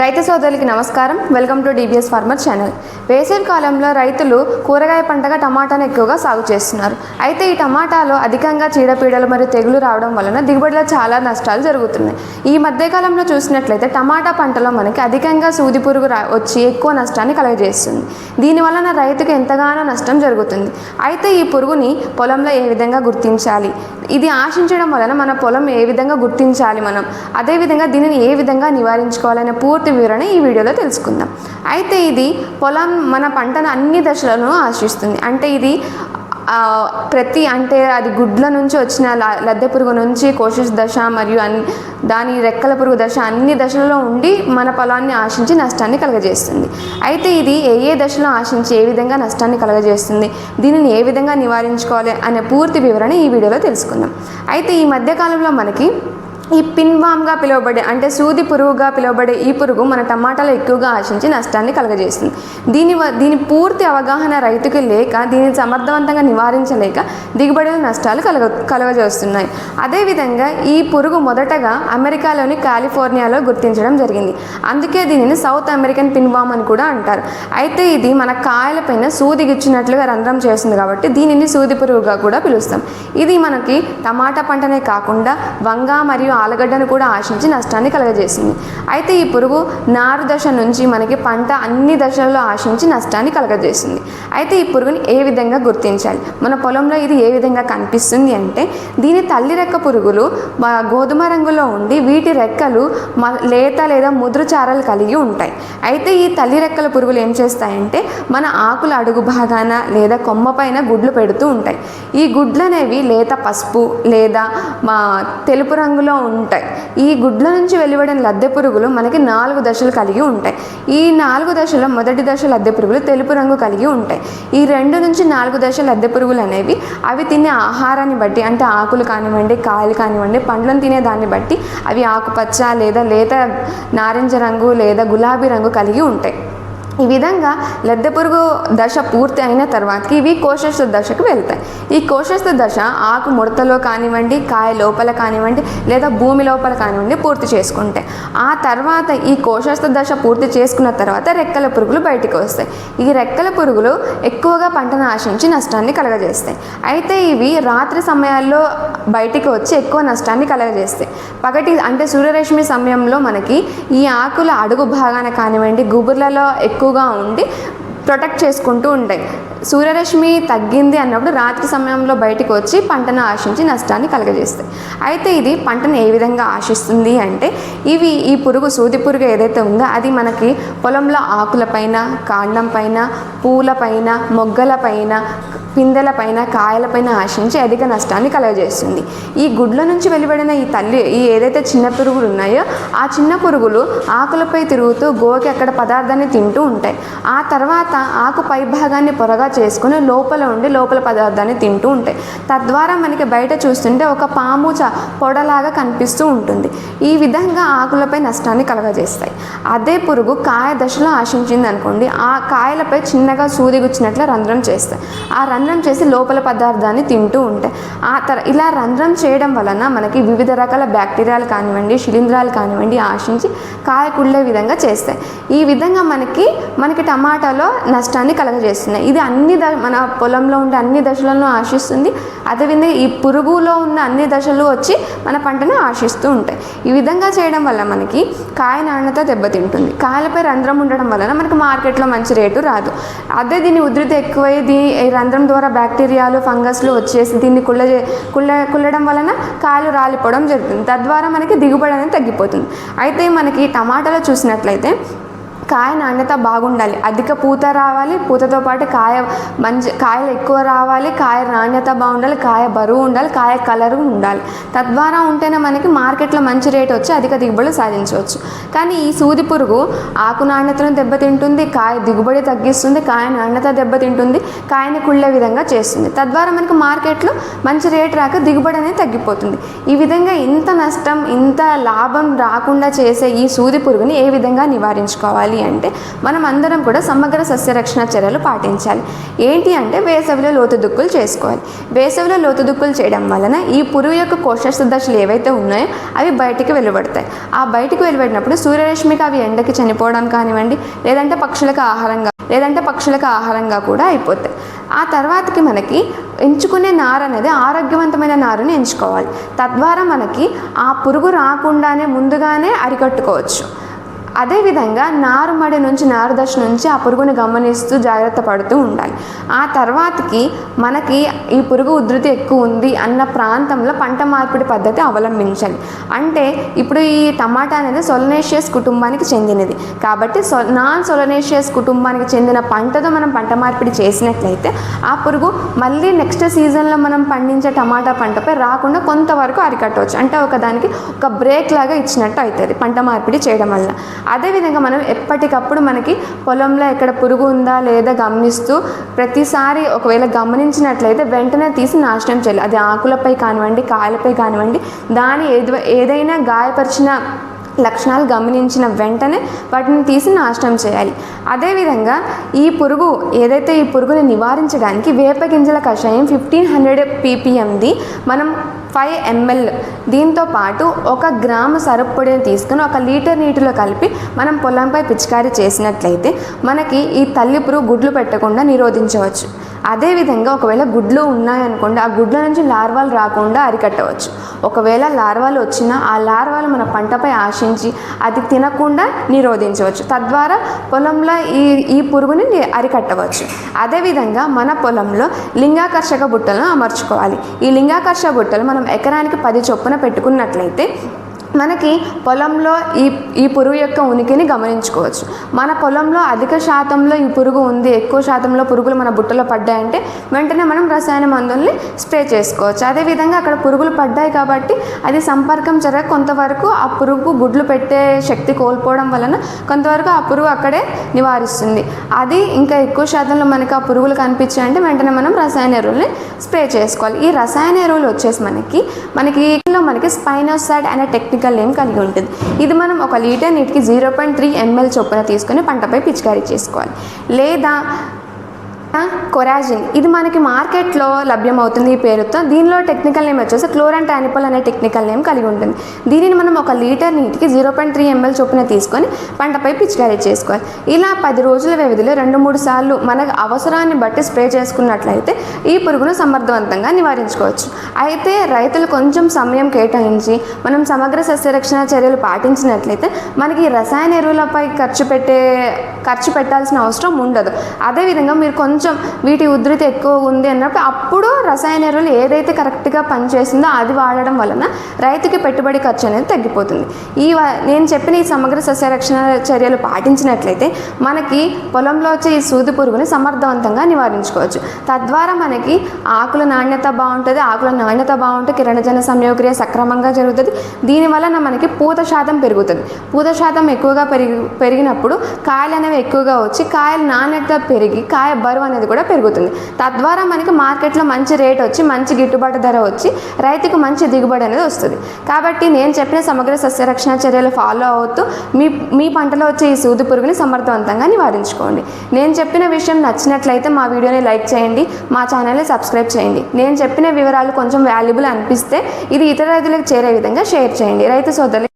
రైతు సోదరులకి నమస్కారం. Welcome to DBS farmer channel. వేసవి కాలంలో రైతులు కూరగాయ పంటగా టమాటాను ఎక్కువగా సాగు చేస్తున్నారు. అయితే ఈ టమాటాలో అధికంగా చీడపీడలు మరియు తెగులు రావడం వలన దిగుబడిలో చాలా నష్టాలు జరుగుతున్నాయి. ఈ మధ్యకాలంలో చూసినట్లయితే టమాటా పంటలో మనకి అధికంగా సూది పురుగు రా వచ్చి ఎక్కువ నష్టాన్ని కలుగజేస్తుంది. దీని వలన రైతుకు ఎంతగానో నష్టం జరుగుతుంది. అయితే ఈ పురుగుని పొలంలో ఏ విధంగా గుర్తించాలి? ఇది ఆశించడం వలన మన పొలం ఏ విధంగా గుర్తించాలి మనం? అదేవిధంగా దీనిని ఏ విధంగా నివారించుకోవాలనే పూర్తి వివరణ ఈ వీడియోలో తెలుసుకుందాం. అయితే ఇది పొలం మన పంటను అన్ని దశలను ఆశిస్తుంది. అంటే ఇది ప్రతి అంటే అది గుడ్ల నుంచి వచ్చిన లద్దె పురుగు నుంచి కోషిష్ దశ మరియు అన్ దాని రెక్కల పురుగు దశ అన్ని దశలలో ఉండి మన పొలాన్ని ఆశించి నష్టాన్ని కలుగజేస్తుంది. అయితే ఇది ఏ ఏ దశలో ఆశించి ఏ విధంగా నష్టాన్ని కలుగజేస్తుంది దీనిని ఏ విధంగా నివారించుకోవాలి అనే పూర్తి వివరణ ఈ వీడియోలో తెలుసుకుందాం. అయితే ఈ మధ్యకాలంలో మనకి ఈ పిన్వామ్గా పిలువబడే అంటే సూది పురుగుగా పిలువబడే ఈ పురుగు మన టమాటాలో ఎక్కువగా ఆశించి నష్టాన్ని కలుగజేస్తుంది. దీని దీని పూర్తి అవగాహన రైతుకి లేక దీనిని సమర్థవంతంగా నివారించలేక దిగుబడుల నష్టాలు కలగ కలుగజేస్తున్నాయి. అదేవిధంగా ఈ పురుగు మొదటగా అమెరికాలోని కాలిఫోర్నియాలో గుర్తించడం జరిగింది. అందుకే దీనిని సౌత్ అమెరికన్ పిన్వామ్ అని కూడా అంటారు. అయితే ఇది మన కాయలపైన సూది గిచ్చినట్లుగా రంధ్రం చేస్తుంది కాబట్టి దీనిని సూది పురుగుగా కూడా పిలుస్తాం. ఇది మనకి టమాటా పంటనే కాకుండా వంగ మరియు ఆలుగడ్డను కూడా ఆశించి నష్టాన్ని కలగజేసింది. అయితే ఈ పురుగు నారు దశ నుంచి మనకి పంట అన్ని దశలలో ఆశించి నష్టాన్ని కలగజేసింది. అయితే ఈ పురుగుని ఏ విధంగా గుర్తించాలి? మన పొలంలో ఇది ఏ విధంగా కనిపిస్తుంది అంటే దీని తల్లి రెక్క పురుగులు గోధుమ రంగులో ఉండి వీటి రెక్కలు మ- లేత లేదా ముదురు కలిగి ఉంటాయి. అయితే ఈ తల్లి రెక్కల పురుగులు ఏం చేస్తాయంటే మన ఆకుల అడుగు భాగాన లేదా కొమ్మ పైన గుడ్లు పెడుతూ ఉంటాయి. ఈ గుడ్లు అనేవి లేత పసుపు లేదా మా తెలుపు రంగులో ఉంటాయి. ఈ గుడ్ల నుంచి వెలువడిన లద్దె పురుగులు మనకి నాలుగు దశలు కలిగి ఉంటాయి. ఈ నాలుగు దశలో మొదటి దశ లద్దె పురుగులు తెలుపు రంగు కలిగి ఉంటాయి. ఈ రెండు నుంచి నాలుగు దశల లద్దె పురుగులు అనేవి అవి తినే ఆహారాన్ని బట్టి అంటే ఆకులు కానివ్వండి కాయలు కానివ్వండి పండ్లను తినే దాన్ని బట్టి అవి ఆకుపచ్చ లేదా లేత నారింజ రంగు లేదా గులాబీ రంగు కలిగి ఉంటాయి. ఈ విధంగా లద్దె పురుగు దశ పూర్తి అయిన తర్వాతకి ఇవి కోశస్థ దశకు వెళ్తాయి. ఈ కోశస్థ దశ ఆకు ముడతలో కానివ్వండి కాయ లోపల కానివ్వండి లేదా భూమి లోపల కానివ్వండి పూర్తి చేసుకుంటాయి. ఆ తర్వాత ఈ కోశస్థ దశ పూర్తి చేసుకున్న తర్వాత రెక్కల పురుగులు బయటికి వస్తాయి. ఈ రెక్కల పురుగులు ఎక్కువగా పంటను ఆశించి నష్టాన్ని కలగజేస్తాయి. అయితే ఇవి రాత్రి సమయాల్లో బయటికి వచ్చి ఎక్కువ నష్టాన్ని కలగజేస్తాయి. పగటి అంటే సూర్యరశ్మి సమయంలో మనకి ఈ ఆకుల అడుగు భాగాన కానివ్వండి గుబుర్లలో ఎక్కువగా ఉండి ప్రొటెక్ట్ చేసుకుంటూ ఉంటాయి. సూర్యరశ్మి తగ్గింది అన్నప్పుడు రాత్రి సమయంలో బయటికి వచ్చి పంటను ఆశించి నష్టాన్ని కలగజేస్తాయి. అయితే ఇది పంటను ఏ విధంగా ఆశిస్తుంది అంటే ఇవి ఈ పురుగు సూది పురుగు ఏదైతే ఉందో అది మనకి పొలంలో ఆకులపైన కాండం పైన పూలపైన మొగ్గలపైన పిందెలపైన కాయలపైన ఆశించి అధిక నష్టాన్ని కలుగజేస్తుంది. ఈ గుడ్ల నుంచి వెలువడిన ఈ తల్లి ఈ ఏదైతే చిన్న పురుగులు ఉన్నాయో ఆ చిన్న పురుగులు ఆకులపై తిరుగుతూ గోకి అక్కడ పదార్థాన్ని తింటూ ఉంటాయి. ఆ తర్వాత ఆకు పై భాగాన్ని పొరగా చేసుకుని లోపల ఉండి లోపల పదార్థాన్ని తింటూ ఉంటాయి. తద్వారా మనకి బయట చూస్తుంటే ఒక పాము చ పొడలాగా కనిపిస్తూ ఉంటుంది. ఈ విధంగా ఆకులపై నష్టాన్ని కలగజేస్తాయి. అదే పురుగు కాయ దశలో ఆశించింది అనుకోండి ఆ కాయలపై చిన్నగా సూది గుచ్చినట్లు రంధ్రం చేస్తాయి. ఆ రంధ్రం చేసి లోపల పదార్థాన్ని తింటూ ఉంటాయి ఆ తర ఇలా రంధ్రం చేయడం వలన మనకి వివిధ రకాల బ్యాక్టీరియాలు కానివ్వండి శిలీంధ్రాలు కానివ్వండి ఆశించి కాయ కుళ్ళే విధంగా చేస్తాయి. ఈ విధంగా మనకి మనకి టమాటాలో నష్టాన్ని కలగజేస్తున్నాయి. ఇది అన్ని ద మన పొలంలో ఉండే అన్ని దశలను ఆశిస్తుంది. అదేవిధంగా ఈ పురుగులో ఉన్న అన్ని దశలు వచ్చి మన పంటను ఆశిస్తూ ఉంటాయి. ఈ విధంగా చేయడం వల్ల మనకి కాయ నాణ్యత దెబ్బతింటుంది. కాయలపై రంధ్రం ఉండడం వలన మనకి మార్కెట్లో మంచి రేటు రాదు. అదే దీని ఉధృతి ఎక్కువై దీని రంధ్రం ద్వారా బ్యాక్టీరియాలు ఫంగస్లు వచ్చేసి దీన్ని కుళ్ళ కుళ్ళ కుళ్ళడం వలన కాయలు రాలిపోవడం జరుగుతుంది. తద్వారా మనకి దిగుబడి అనేది తగ్గిపోతుంది. అయితే మనకి టమాటాలో చూసినట్లయితే కాయ నాణ్యత బాగుండాలి. అధిక పూత రావాలి పూతతో పాటు కాయ మంచి కాయలు ఎక్కువ రావాలి కాయ నాణ్యత బాగుండాలి కాయ బరువు ఉండాలి కాయ కలరు ఉండాలి. తద్వారా ఉంటేనే మనకి మార్కెట్లో మంచి రేట్ వచ్చి అధిక దిగుబడి సాధించవచ్చు. కానీ ఈ సూది పురుగు ఆకు నాణ్యతను దెబ్బతింటుంది కాయ దిగుబడి తగ్గిస్తుంది కాయ నాణ్యత దెబ్బతింటుంది కాయని కుళ్ళే విధంగా చేస్తుంది. తద్వారా మనకి మార్కెట్లో మంచి రేట్ రాక దిగుబడి అనేది తగ్గిపోతుంది. ఈ విధంగా ఇంత నష్టం ఇంత లాభం రాకుండా చేసే ఈ సూది పురుగుని ఏ విధంగా నివారించుకోవాలి? అంటే మనం అందరం కూడా సమగ్ర సస్యరక్షణ చర్యలు పాటించాలి. ఏంటి అంటే వేసవిలో లోతు దుక్కులు చేసుకోవాలి. వేసవిలో లోతు దుక్కులు చేయడం వలన ఈ పురుగు యొక్క కోశస్థ దశలు ఏవైతే ఉన్నాయో అవి బయటికి వెలువడతాయి. ఆ బయటికి వెలువడినప్పుడు సూర్యరశ్మికి అవి ఎండకి చనిపోవడం కానివ్వండి లేదంటే పక్షులకు ఆహారంగా లేదంటే పక్షులకు ఆహారంగా కూడా అయిపోతాయి. ఆ తర్వాతకి మనకి ఎంచుకునే నార అనేది ఆరోగ్యవంతమైన నారుని ఎంచుకోవాలి. తద్వారా మనకి ఆ పురుగు రాకుండానే ముందుగానే అరికట్టుకోవచ్చు. అదేవిధంగా నారుమడి నుంచి నారుదశ నుంచి ఆ పురుగును గమనిస్తూ జాగ్రత్త పడుతూ ఉండాలి. ఆ తర్వాతకి మనకి ఈ పురుగు ఉధృతి ఎక్కువ ఉంది అన్న ప్రాంతంలో పంట మార్పిడి పద్ధతి అవలంబించాలి. అంటే ఇప్పుడు ఈ టమాటా అనేది సొలనేషియస్ కుటుంబానికి చెందినది. కాబట్టి సొ నాన్ సొలనేషియస్ కుటుంబానికి చెందిన పంటతో మనం పంట మార్పిడి చేసినట్లయితే ఆ పురుగు మళ్ళీ నెక్స్ట్ సీజన్లో మనం పండించే టమాటా పంటపై రాకుండా కొంతవరకు అరికట్టవచ్చు. అంటే ఒక దానికి ఒక బ్రేక్ లాగా ఇచ్చినట్టు అవుతుంది పంట మార్పిడి చేయడం వల్ల. అదేవిధంగా మనం ఎప్పటికప్పుడు మనకి పొలంలో ఎక్కడ పురుగు ఉందా లేదా గమనిస్తూ ప్రతిసారి ఒకవేళ గమనించినట్లయితే వెంటనే తీసి నాశనం చేయాలి. అది ఆకులపై కానివ్వండి కాయలపై కానివ్వండి దాని ఏదైనా గాయపరిచిన లక్షణాలు గమనించిన వెంటనే వాటిని తీసి నాశనం చేయాలి. అదేవిధంగా ఈ పురుగు ఏదైతే ఈ పురుగుని నివారించడానికి వేప గింజల కషాయం ఫిఫ్టీన్ హండ్రెడ్ పీపీఎంది మనం ఫైవ్ ఎంఎల్ దీంతో పాటు ఒక గ్రాము సరుపుడిని తీసుకుని ఒక లీటర్ నీటిలో కలిపి మనం పొలంపై పిచికారీ చేసినట్లయితే మనకి ఈ తల్లి పురుగు గుడ్లు పెట్టకుండా నిరోధించవచ్చు. అదేవిధంగా ఒకవేళ గుడ్లు ఉన్నాయనుకోండి ఆ గుడ్ల నుంచి లార్వాలు రాకుండా అరికట్టవచ్చు. ఒకవేళ లార్వాలు వచ్చినా ఆ లార్వాలు మన పంటపై ఆశించి అది తినకుండా నిరోధించవచ్చు. తద్వారా పొలంలో ఈ ఈ పురుగుని అరికట్టవచ్చు. అదేవిధంగా మన పొలంలో లింగాకర్షక బుట్టలను అమర్చుకోవాలి. ఈ లింగాకర్షక బుట్టలు మనం ఎకరానికి పది చొప్పున పెట్టుకున్నట్లయితే మనకి పొలంలో ఈ ఈ పురుగు యొక్క ఉనికిని గమనించుకోవచ్చు. మన పొలంలో అధిక శాతంలో ఈ పురుగు ఉంది ఎక్కువ శాతంలో పురుగులు మన బుట్టలో పడ్డాయంటే వెంటనే మనం రసాయన మందుల్ని స్ప్రే చేసుకోవచ్చు. అదేవిధంగా అక్కడ పురుగులు పడ్డాయి కాబట్టి అది సంపర్కం జరగ కొంతవరకు ఆ పురుగు గుడ్లు పెట్టే శక్తి కోల్పోవడం వలన కొంతవరకు ఆ పురుగు అక్కడే నివారిస్తుంది. అది ఇంకా ఎక్కువ శాతంలో మనకి ఆ పురుగులు కనిపించాయంటే వెంటనే మనం రసాయన ఎరువుల్ని స్ప్రే చేసుకోవాలి. ఈ రసాయన ఎరువులు వచ్చేసి మనకి మనకి మనకి స్పైనోసైడ్ అనే టెక్నిక్ నేమ్ కలిగి ఉంటుంది. ఇది మనం ఒక లీటర్ నీటికి జీరో పాయింట్ త్రీ ఎంఎల్ చొప్పున తీసుకొని పంటపై పిచికారీ చేసుకోవాలి. లేదా కొరాజిన్. ఇది మనకి మార్కెట్లో లభ్యమవుతుంది ఈ పేరుతో. దీనిలో టెక్నికల్ నేమ్ వచ్చేసి క్లోరన్ టానిపల్ అనే టెక్నికల్ నేమ్ కలిగి ఉంటుంది. దీనిని మనం ఒక లీటర్ నీటికి జీరో పాయింట్ త్రీ ఎంఎల్ చొప్పున తీసుకొని పంటపై పిచికారీ చేసుకోవాలి. ఇలా పది రోజుల వ్యవధిలో రెండు మూడు సార్లు మన అవసరాన్ని బట్టి స్ప్రే చేసుకున్నట్లయితే ఈ పురుగును సమర్థవంతంగా నివారించుకోవచ్చు. అయితే రైతులు కొంచెం సమయం కేటాయించి మనం సమగ్ర సస్యరక్షణ చర్యలు పాటించినట్లయితే మనకి రసాయన ఎరువులపై ఖర్చు పెట్టే ఖర్చు పెట్టాల్సిన అవసరం ఉండదు. అదేవిధంగా మీరు కొంచెం కొంచెం వీటి ఉధృతి ఎక్కువ ఉంది అన్నప్పుడు అప్పుడు రసాయన ఎరువులు ఏదైతే కరెక్ట్గా పనిచేసిందో అది వాడడం వలన రైతుకి పెట్టుబడి ఖర్చు అనేది తగ్గిపోతుంది. ఈ వ- నేను చెప్పిన ఈ సమగ్ర సస్యరక్షణ చర్యలు పాటించినట్లయితే మనకి పొలంలో వచ్చే ఈ సూది పురుగుని సమర్థవంతంగా నివారించుకోవచ్చు. తద్వారా మనకి ఆకుల నాణ్యత బాగుంటుంది ఆకుల నాణ్యత బాగుంటే కిరణజన సంయోగక్రియ సక్రమంగా జరుగుతుంది. దీనివలన మనకి పూత శాతం పెరుగుతుంది. పూత శాతం ఎక్కువగా పెరిగి పెరిగినప్పుడు కాయలు అనేవి ఎక్కువగా వచ్చి కాయల నాణ్యత పెరిగి కాయ బరువు అనేది కూడా పెరుగుతుంది. తద్వారా మనకి మార్కెట్లో మంచి రేట్ వచ్చి మంచి గిట్టుబాటు ధర వచ్చి రైతుకు మంచి దిగుబడి అనేది వస్తుంది. కాబట్టి నేను చెప్పిన సమగ్ర సస్యరక్షణ చర్యలు ఫాలో అవుతూ మీ మీ పంటలో వచ్చే ఈ సూది పురుగుని సమర్థవంతంగా నివారించుకోండి. నేను చెప్పిన విషయం నచ్చినట్లయితే మా వీడియోని లైక్ చేయండి మా ఛానల్ని సబ్స్క్రైబ్ చేయండి. నేను చెప్పిన వివరాలు కొంచెం వాల్యుబుల్ అనిపిస్తే ఇది ఇతర రైతులకు చేరే విధంగా షేర్ చేయండి. రైతు సోదరులు